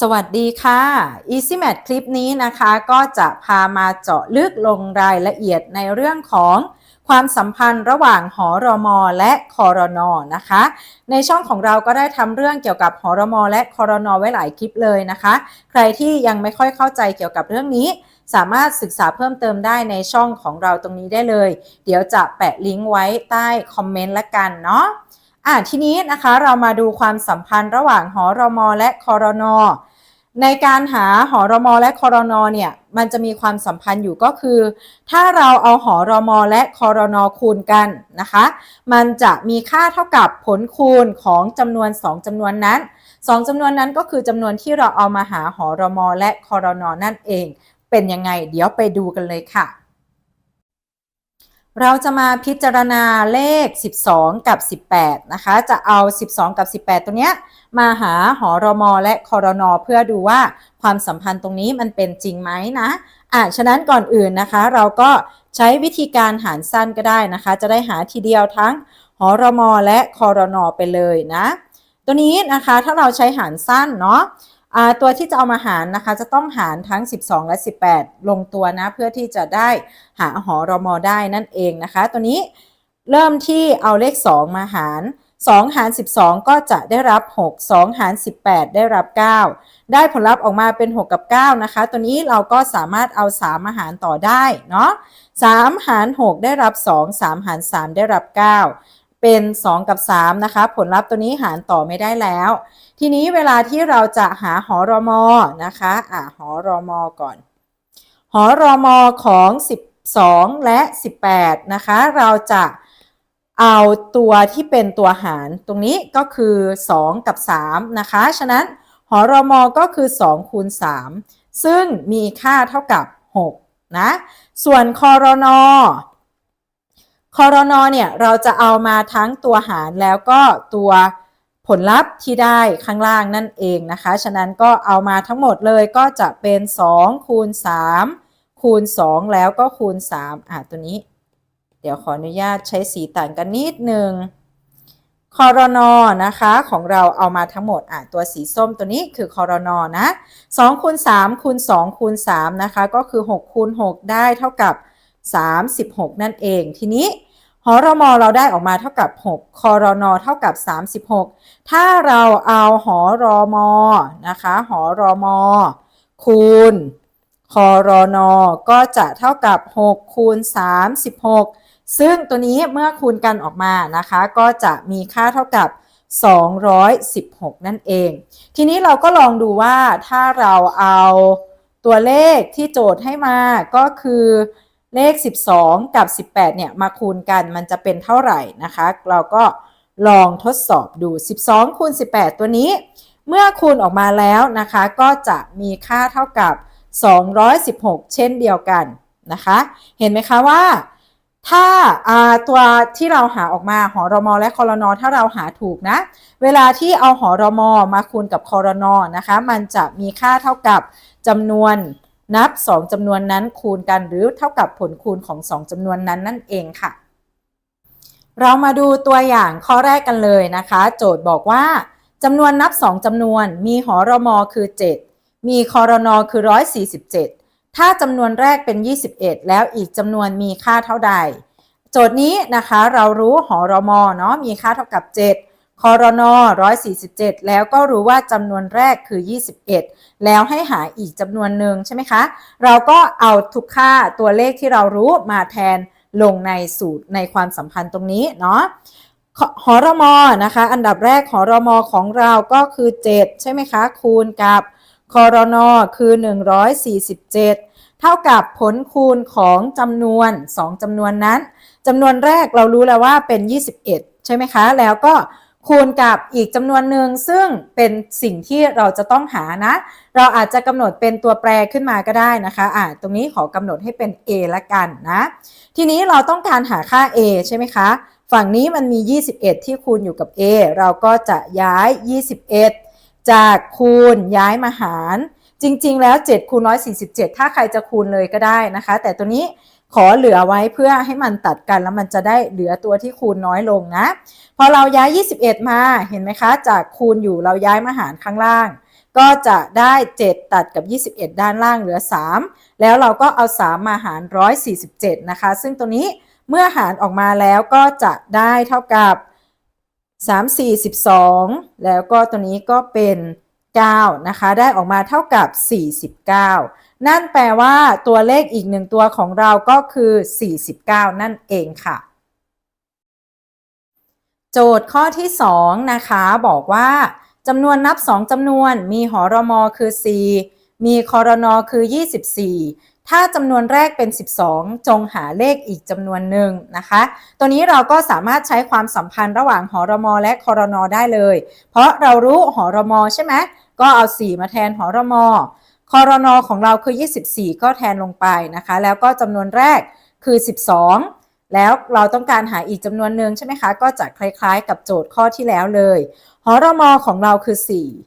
สวัสดีค่ะ Easy Math คลิปนี้นะคะก็จะพามาเจาะลึกลงรายละเอียดในเรื่องของความสัมพันธ์ระหว่างหอรมอและคอรนอนะคะ ในช่องของเราก็ได้ทำเรื่องเกี่ยวกับหอรมอและคอรนอไว้หลายคลิปเลยนะคะ ใครที่ยังไม่ค่อยเข้าใจเกี่ยวกับเรื่องนี้ สามารถศึกษาเพิ่มเติมได้ในช่องของเราตรงนี้ได้เลย เดี๋ยวจะแปะลิงก์ไว้ใต้คอมเมนต์ละกันเนาะ อะทีนี้นะคะเรามาดูความสัมพันธ์ระหว่างหอรมอและคอรนอในการหาหอรมอและคอรนอเนี่ยมันจะมีความสัมพันธ์อยู่ก็คือ ถ้าเราเอาหอรมอและคอรนอคูณกันนะคะ มันจะมีค่าเท่ากับผลคูณของจำนวน 2จำนวนนั้น 2จำนวนนั้นก็คือจำนวนที่เราเอามาหาหอรมอและคอรนอนั่นเอง เป็นยังไงเดี๋ยวไปดูกันเลยค่ะ เราจะมาพิจารณาเลข 12 กับ 18 นะคะ จะเอา 12 กับ 18 ตัวเนี้ยมาหาหอรมอและคอรนอเพื่อดูว่าความสัมพันธ์ตรงนี้มันเป็นจริงไหมนะอะฉะนั้นก่อนอื่นนะคะ เราก็ใช้วิธีการหารสั้นก็ได้นะคะ จะได้หาทีเดียวทั้งหอรมอและคอรนอไปเลยนะ ตัวนี้นะคะถ้าเราใช้หารสั้นเนาะ ตัวที่จะเอามาหารนะคะ จะต้องหารทั้ง 12 และ 18 ลงตัวนะ เพื่อที่จะได้หาหอรมอได้นั่นเองนะคะ ตัวนี้เริ่มที่เอาเลข 2 มาหาร 2 หาร 12 ก็จะได้รับ 6 2 หาร 18 ได้รับ 9 ได้ผลลัพธ์ออกมาเป็น 6 กับ 9 นะคะ ตัวนี้เราก็สามารถเอา 3 มาหารต่อได้เนาะ3หาร 6 ได้รับ 2 3 หาร 3 ได้รับ 9 เป็น 2 กับ 3 นะคะ ผลลัพธ์ตัวนี้หารต่อไม่ได้แล้ว ทีนี้เวลาที่เราจะหาหอรมอนะคะอะหอรมอก่อน หอรมอของ 12 และ 18 นะคะ เราจะเอาตัวที่เป็นตัวหารตรงนี้ก็คือ 2 กับ 3 นะคะ ฉะนั้นหอรมอก็คือ 2 คูณ 3 ซึ่งมีค่าเท่ากับ 6 นะ ส่วนคอรนอ คอรนอเนี่ยเราจะเอามาทั้งตัวหารแล้วก็ตัวผลลัพธ์ที่ได้ข้างล่างนั่นเองนะคะ ฉะนั้นก็เอามาทั้งหมดเลยก็จะเป็น 2 คูณ 3 คูณ 2 แล้วก็คูณ 3 อะตัวนี้ เดี๋ยวขออนุญาตใช้สีต่างกันนิดนึงคอรนอนะคะของเราเอามาทั้งหมดอะตัวสีส้มตัวนี้คือคอรนอนะ2คูณ3คูณ2คูณ3นะคะก็คือ6คูณ6ได้เท่ากับ 36 นั่นเองทีนี้ หอรมอเราได้ออกมาเท่ากับ 6 คอรอนอเท่ากับ 36 ถ้าเราเอาหอรอมอนะคะหอรอมอคูณคอรอนอก็จะเท่ากับ 6 คูณ 36 ซึ่งตัวนี้เมื่อคูณกันออกมานะคะ ก็จะมีค่าเท่ากับ 216 นั่นเอง ทีนี้เราก็ลองดูว่าถ้าเราเอาตัวเลขที่โจทย์ให้มาก็คือ เลข 12 กับ 18 เนี่ย มาคูณกันมันจะเป็นเท่าไหร่นะคะ เราก็ลองทดสอบดู 12 คูณ 18 ตัวนี้ เมื่อคูณออกมาแล้วนะคะ ก็จะมีค่าเท่ากับ 216 เช่นเดียวกันนะคะ เห็นไหมคะว่า ถ้าตัวที่เราหาออกมาหอรมอและคอรนอถ้าเราหาถูกนะ เวลาที่เอาหอรมอมาคูณกับคอรนอนะคะ มันจะมีค่าเท่ากับจำนวน นับ 2จำนวนนั้นคูณกันหรือเท่ากับผลคูณของ 2จำนวนนั้นนั่นเองค่ะ เรามาดูตัวอย่างข้อแรกกันเลยนะคะ โจทย์บอกว่าจำนวนนับ 2จำนวน มีหอรมอคือ 7 มีคอรนอคือ 147 ถ้าจำนวนแรกเป็น 21 แล้วอีกจำนวนมีค่าเท่าใด โจทย์นี้นะคะเรารู้หอรมอเนาะมีค่าเท่ากับ 7 คอรนอ147 แล้วก็รู้ว่าจำนวนแรกคือ 21 แล้วให้หาอีกจำนวนหนึ่งใช่ไหมคะ เราก็เอาทุกค่าตัวเลขที่เรารู้มาแทนลงในสูตรในความสัมพันธ์ตรงนี้เนาะหอรมอนะคะ อันดับแรกหอรมอของเราก็คือ 7 ใช่ไหมคะ คูณกับคอรนอคือ 147 เท่ากับผลคูณของจำนวน 2จำนวนนั้นจำนวนแรกเรารู้แล้วว่าเป็น 21 ใช่ไหมคะ แล้วก็ คูณกับอีกจำนวนหนึ่งซึ่งเป็นสิ่งที่เราจะต้องหานะ เราอาจจะกำหนดเป็นตัวแปรขึ้นมาก็ได้นะคะอ่าตรงนี้ขอกำหนดให้เป็น a ละกันนะ ทีนี้เราต้องการหาค่า a ใช่ไหมคะ ฝั่งนี้มันมี 21 ที่คูณอยู่กับ a เราก็จะย้าย 21 จากคูณย้ายมาหาร จริง ๆ แล้ว7คูณ147 ถ้าใครจะคูณเลยก็ได้นะคะ แต่ตัวนี้ ขอเหลือไว้เพื่อให้มันตัดกันแล้วมันจะได้เหลือตัวที่คูณน้อยลงนะ พอเราย้าย 21 มาเห็นไหมคะ จากคูณอยู่เราย้ายมาหารข้างล่าง ก็จะได้ 7 ตัดกับ 21 ด้านล่างเหลือ 3 แล้วเราก็เอา 3 มาหาร 147 นะคะ ซึ่งตัวนี้เมื่อหารออกมาแล้วก็จะได้เท่ากับ 3 4 12 แล้วก็ตัวนี้ก็เป็น 9 นะคะ ได้ออกมาเท่ากับ 49 นั่นแปลว่าตัวเลขอีกหนึ่งตัวของเราก็คือ 49 นั่นเองค่ะ โจทย์ข้อที่ 2 นะคะ บอกว่าจำนวนนับ 2จำนวนมีหอรมอคือ 4 มีคอรนอคือ 24 ถ้าจำนวนแรกเป็น 12 จงหาเลขอีกจำนวนหนึ่งนะคะ ตัวนี้เราก็สามารถใช้ความสัมพันธ์ระหว่างหอรมอและคอรนอได้เลย เพราะเรารู้หอรมอใช่ไหมก็เอา 4 มาแทนหอรมอคอ รนอของเราคือ 24 ก็แทนลงไปนะคะ แล้วก็จำนวนแรกคือ 12 แล้วเราต้องการหาอีกจำนวนหนึ่งใช่ไหมคะ ก็จะคล้ายๆ กับโจทย์ข้อที่แล้วเลยหอรมอของเราคือ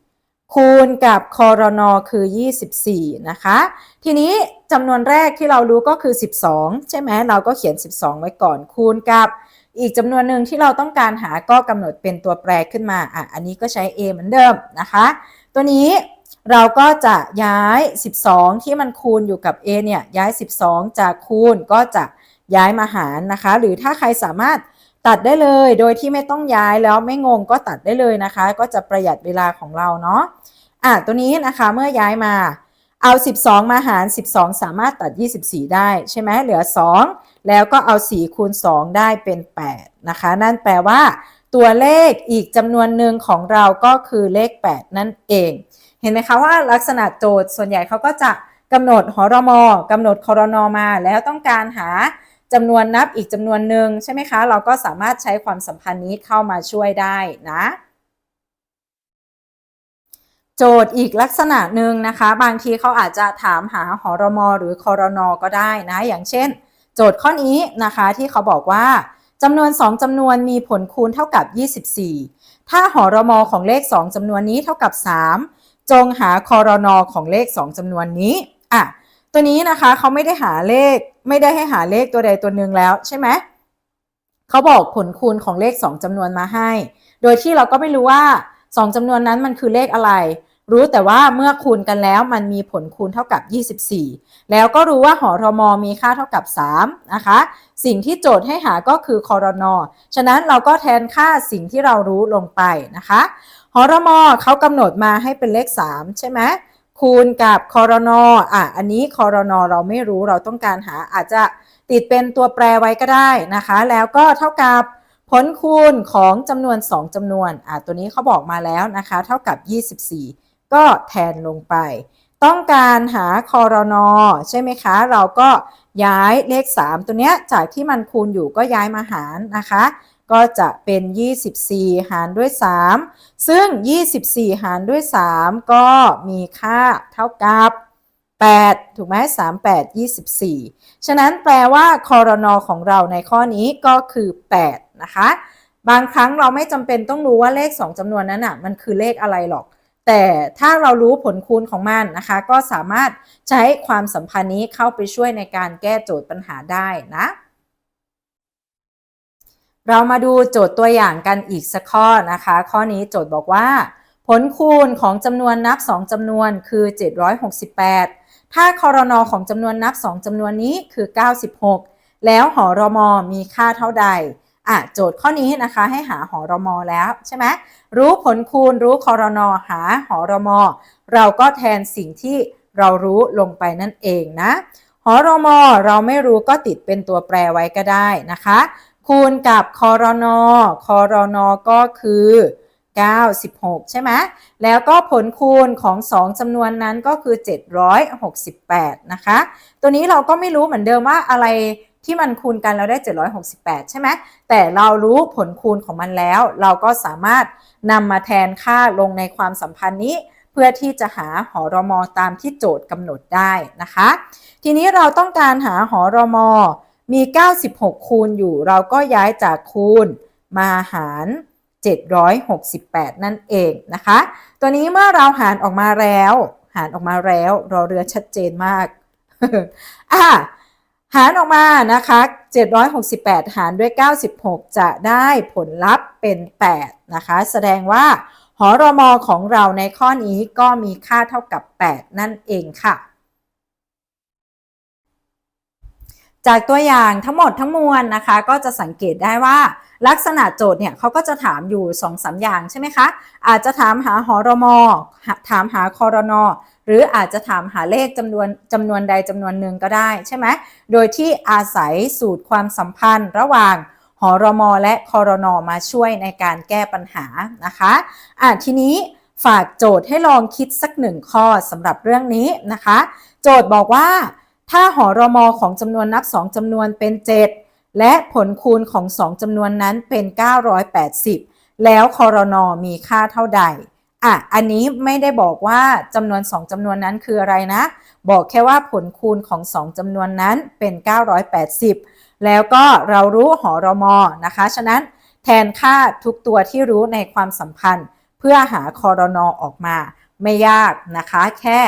4 คูณกับคอรนอคือ 24 นะคะ ทีนี้จำนวนแรกที่เรารู้ก็คือ 12 ใช่ไหมเราก็เขียน 12 ไว้ก่อนคูณกับอีกจำนวนหนึ่งที่เราต้องการหาก็กำหนดเป็นตัวแปรขึ้นมาอะอันนี้ก็ใช้ a เหมือนเดิมนะคะ ตัวนี้ เราก็จะย้าย 12 ที่มันคูณอยู่กับ a เนี่ยย้าย 12 จากคูณก็จะย้ายมาหารนะคะ หรือถ้าใครสามารถตัดได้เลยโดยที่ไม่ต้องย้ายแล้วไม่งงก็ตัดได้เลยนะคะ ก็จะประหยัดเวลาของเราเนาะอะตัวนี้นะคะเมื่อย้ายมาเอา 12 มาหาร 12 สามารถตัด 24 ได้ใช่ไหมเหลือ 2 แล้วก็เอา 4 คูณ 2 ได้เป็น 8 นะคะ นั่นแปลว่า ตัวเลขอีกจำนวนหนึ่งของเราก็คือเลข 8 นั่นเอง ห็นไหมคะว่าลักษณะโจทย์ส่วนใหญ่เขาก็จะกำหนดหอรมอกำหนดคอรนอมา แล้วต้องการหาจำนวนนับอีกจำนวนหนึ่งใช่ไหมคะ เราก็สามารถใช้ความสัมพันธ์นี้เข้ามาช่วยได้นะ โจทย์อีกลักษณะหนึ่งนะคะ บางทีเขาอาจจะถามหาหอรมอหรือคอรนอก็ได้นะ อย่างเช่น โจทย์ข้อนี้นะคะที่เขาบอกว่าจำนวน 2จำนวนมีผลคูณเท่ากับ 24 ถ้าหอรมอของเลข 2จำนวนนี้เท่ากับ 3 จงหาคอรนอของเลข 2จำนวนนี้อะตัวนี้นะคะเขาไม่ได้หาเลขไม่ได้ให้หาเลขตัวใดตัวหนึ่งแล้วใช่ไหมเขาบอกผลคูณของเลข 2จำนวนมาให้ โดยที่เราก็ไม่รู้ว่า 2จำนวนนั้นมันคือเลขอะไร รู้แต่ว่าเมื่อคูณกันแล้วมันมีผลคูณเท่ากับ 24 แล้วก็รู้ว่าหอรมอมีค่าเท่ากับ 3 นะคะ สิ่งที่โจทย์ให้หาก็คือคอรนอฉะนั้นเราก็แทนค่าสิ่งที่เรารู้ลงไปนะคะ หอรมอเขากำหนดมาให้เป็นเลข 3 ใช่ไหมคูณกับคอรนออะอันนี้คอรนอเราไม่รู้เราต้องการหาอาจจะติดเป็นตัวแปรไว้ก็ได้นะคะ แล้วก็เท่ากับผลคูณของจำนวน 2จำนวนอะตัวนี้เขาบอกมาแล้วนะคะ เท่ากับ 24 ก็แทนลงไป ต้องการหาคอรนอใช่ไหมคะ เราก็ย้ายเลข 3 ตัวเนี้ยจากที่มันคูณอยู่ก็ย้ายมาหารนะคะ ก็จะเป็น 24 หารด้วย 3 ซึ่ง 24 หารด้วย 3 ก็มีค่าเท่ากับ 8 ถูกไหม3 8 24 ฉะนั้นแปลว่าคอรนอของเราในข้อนี้ก็คือ 8 นะคะ บางครั้งเราไม่จำเป็นต้องรู้ว่าเลข 2จำนวนนั้นอะ มันคือเลขอะไรหรอก แต่ถ้าเรารู้ผลคูณของมันนะคะ ก็สามารถใช้ความสัมพันธ์นี้เข้าไปช่วยในการแก้โจทย์ปัญหาได้นะ เรามาดูโจทย์ตัวอย่างกันอีกสักข้อนะคะ ข้อนี้โจทย์บอกว่า ผลคูณของจำนวนนับ 2จำนวนคือ 768 ถ้าคอรนอของจำนวนนับ 2จำนวนนี้คือ 96 แล้วหอรมอมีค่าเท่าใดอะโจทย์ข้อนี้นะคะให้หาหอรมอแล้วใช่ไหมรู้ผลคูณรู้คอรนอหาหอรมอเราก็แทนสิ่งที่เรารู้ลงไปนั่นเองนะหอรมอเราไม่รู้ก็ติดเป็นตัวแปรไว้ก็ได้นะคะ คูณกับคอรนอคอรนอก็คือ 96 ใช่ไหมแล้วก็ผลคูณของ 2จำนวนนั้นก็คือ 768 นะคะ ตัวนี้เราก็ไม่รู้เหมือนเดิมว่าอะไรที่มันคูณกันเราได้ 768 ใช่ไหมแต่เรารู้ผลคูณของมันแล้ว เราก็สามารถนำมาแทนค่าลงในความสัมพันธ์นี้ เพื่อที่จะหาหอรมอตามที่โจทย์กำหนดได้นะคะ ทีนี้เราต้องการหาหอรมอ มี 96 คูณอยู่ เราก็ย้ายจากคูณมาหาร 768 นั่นเองนะคะ ตัวนี้เมื่อเราหารออกมาแล้ว หารออกมาแล้วรอเรือชัดเจนมากอะหารออกมานะคะ 768 หารด้วย 96 จะได้ผลลัพธ์เป็น 8 นะคะ แสดงว่าหอรมอของเราในข้อนี้ก็มีค่าเท่ากับ 8 นั่นเองค่ะ จากตัวอย่างทั้งหมดทั้งมวลนะคะ ก็จะสังเกตได้ว่าลักษณะโจทย์เนี่ยเขาก็จะถามอยู่2อสอย่างใช่ไหมคะ อาจจะถามหาหอรมอถามหาคอรนอหรืออาจจะถามหาเลขจำนวนจำนวนใดจำนวนหนึ่งก็ได้ใช่ไหมโดยที่อาศัยสูตรความสัมพันธ์ระหว่างหอรมอและคอรนอมาช่วยในการแก้ปัญหานะคะอะทีนี้ฝากโจทย์ให้ลองคิดสักหนึ่งข้อสำหรับเรื่องนี้นะคะ โจทย์บอกว่า ถ้าหอรอมอของจำนวนนับ 2จำนวนเป็น 7 และผลคูณของ 2จำนวนนั้นเป็น 980 แล้วคอรนอมีค่าเท่าใดอะอันนี้ไม่ได้บอกว่าจำนวน 2จำนวนนั้นคืออะไรนะ บอกแค่ว่าผลคูณของ 2จำนวนนั้นเป็น 980 แล้วก็เรารู้หอรอมอนะคะ ฉะนั้นแทนค่าทุกตัวที่รู้ในความสัมพันธ์ เพื่อหาคอรนอออกมา ไม่ยากนะคะ แค่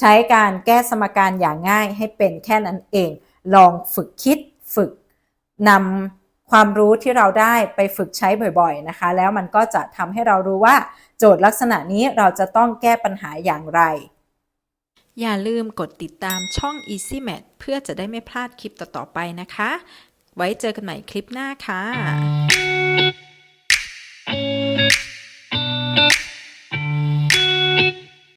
ใช้การแก้สมการอย่างง่ายให้เป็นแค่นั้นเอง ลองฝึกคิดฝึกนำความรู้ที่เราได้ไปฝึกใช้บ่อยๆนะคะ แล้วมันก็จะทำให้เรารู้ว่า โจทย์ลักษณะนี้เราจะต้องแก้ปัญหาอย่างไร อย่าลืมกดติดตามช่อง Easy Math เพื่อจะได้ไม่พลาดคลิปต่อๆไปนะคะ ไว้เจอกันใหม่คลิปหน้าค่ะ